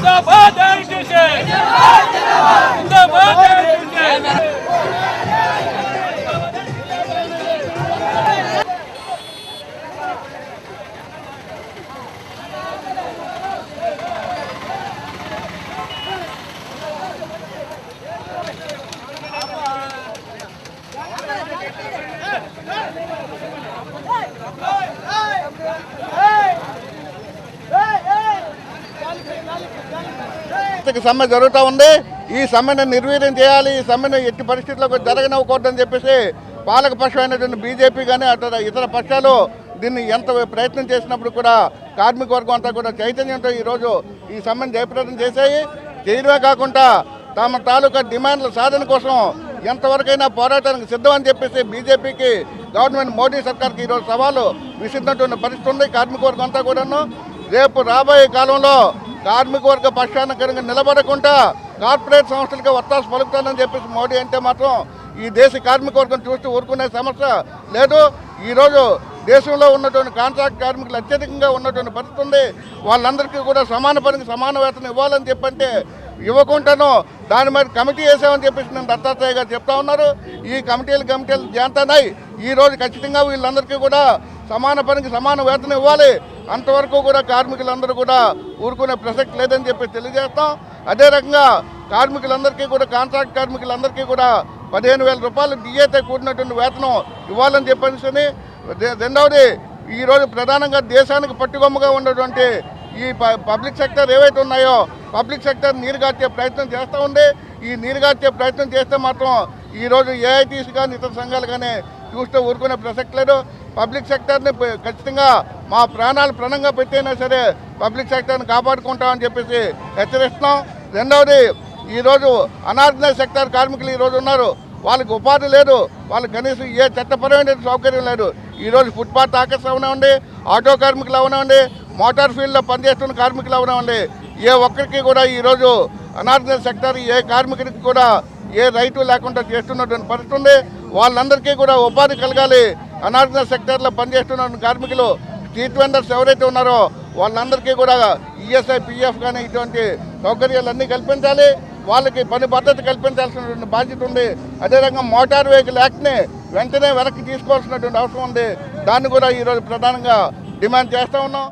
जिंदाबाद సమ్మె జరుగుతూ ఉంది. ఈ సమ్మెను నిర్వీర్యం చేయాలి. ఈ సమ్మెను ఎట్టి పరిస్థితుల్లో జరగనివ్వకూడదని చెప్పేసి పాలక పక్షమైనటువంటి బీజేపీ కానీ అటు ఇతర పక్షాలు దీన్ని ఎంత ప్రయత్నం చేసినప్పుడు కూడా కార్మిక వర్గం అంతా కూడా చైతన్యంతో ఈరోజు ఈ సమ్మెను జయప్రదం చేశాయి. చేయడమే కాకుండా తమ తాలూకా డిమాండ్ల సాధన కోసం ఎంతవరకైనా పోరాటానికి సిద్ధం అని చెప్పేసి బీజేపీకి గవర్నమెంట్ మోడీ సర్కార్కి ఈరోజు సవాలు విసిరినటువంటి పరిస్థితి ఉంది. కార్మికవర్గం అంతా కూడాను రేపు రాబోయే కాలంలో కార్మిక వర్గ పక్షాన కనుక నిలబడకుండా కార్పొరేట్ సంస్థలకి వత్తాసు పలుకుతానని చెప్పేసి మోడీ అంటే మాత్రం ఈ దేశ కార్మిక వర్గం చూస్తూ ఊరుకునే సమస్య లేదు. ఈరోజు దేశంలో ఉన్నటువంటి కాంట్రాక్ట్ కార్మికులు అత్యధికంగా ఉన్నటువంటి పరిస్థితి ఉంది. వాళ్ళందరికీ కూడా సమాన పనికి సమాన వేతనం ఇవ్వాలని చెప్పంటే ఇవ్వకుండాను దాని మీద కమిటీ వేసామని చెప్పేసి నేను దత్తాత్రేయ గారు చెప్తా ఉన్నారు. ఈ కమిటీలు కమిటీలు జాంతానాయి. ఈ రోజు ఖచ్చితంగా వీళ్ళందరికీ కూడా సమాన పనికి సమాన వేతనం ఇవ్వాలి. అంతవరకు కూడా కార్మికులందరూ కూడా ఊరుకునే ప్రసక్తి లేదని చెప్పి తెలియజేస్తాం. అదే రకంగా కార్మికులందరికీ కూడా కాంట్రాక్ట్ కార్మికులందరికీ కూడా పదిహేను వేల రూపాయలు డిఏతో కూడినటువంటి వేతనం ఇవ్వాలని చెప్పేసి రెండవది ఈరోజు ప్రధానంగా దేశానికి పట్టుకొమ్మగా ఉన్నటువంటి ఈ ప- పబ్లిక్ సెక్టర్ ఏవైతే ఉన్నాయో పబ్లిక్ సెక్టర్ నీరుగార్చే ప్రయత్నం చేస్తూ ఉంది. ఈ నీరుగార్చే ప్రయత్నం చేస్తే మాత్రం ఈరోజు ఏఐటీసీ కానీ ఇతర సంఘాలు కానీ చూస్తూ ఊరుకునే ప్రసక్తి లేదు. పబ్లిక్ సెక్టర్ని ఖచ్చితంగా మా ప్రాణాలు ప్రణంగా పెట్టైనా సరే పబ్లిక్ సెక్టర్ని కాపాడుకుంటామని చెప్పేసి హెచ్చరిస్తున్నాం. రెండవది ఈరోజు అనార్గనైజ్ సెక్టర్ కార్మికులు ఈరోజు ఉన్నారు. వాళ్ళకి ఉపాధి లేదు. వాళ్ళకి కనీసం ఏ చట్టపరమైన సౌకర్యం లేదు. ఈరోజు ఫుట్పాత్ ఆకర్షణ అవనివ్వండి ఆటో కార్మికులు అవనివ్వండి మోటార్ ఫీల్డ్లో పనిచేస్తున్న కార్మికులు అవనివ్వండి ఏ ఒక్కరికి కూడా ఈరోజు అనార్గనైజ్ సెక్టర్ ఏ కార్మికుడికి కూడా ఏ రైతు లేకుండా చేస్తున్నటువంటి పరిస్థితి ఉంది. వాళ్ళందరికీ కూడా ఉపాధి కలగాలి. అనార్గనైజ్ సెక్టర్లో పనిచేస్తున్న కార్మికులు స్ట్రీట్ వెండర్స్ ఎవరైతే ఉన్నారో వాళ్ళందరికీ కూడా ఈఎస్ఐ పిఎఫ్ కానీ ఇటువంటి సౌకర్యాలన్నీ కల్పించాలి. వాళ్ళకి పని భద్రత కల్పించాల్సినటువంటి బాధ్యత ఉంది. అదేవిధంగా మోటార్ వెహికల్ యాక్ట్ని వెంటనే వెనక్కి తీసుకోవాల్సినటువంటి అవసరం ఉంది. దాన్ని కూడా ఈరోజు ప్రధానంగా డిమాండ్ చేస్తూ ఉన్నాం.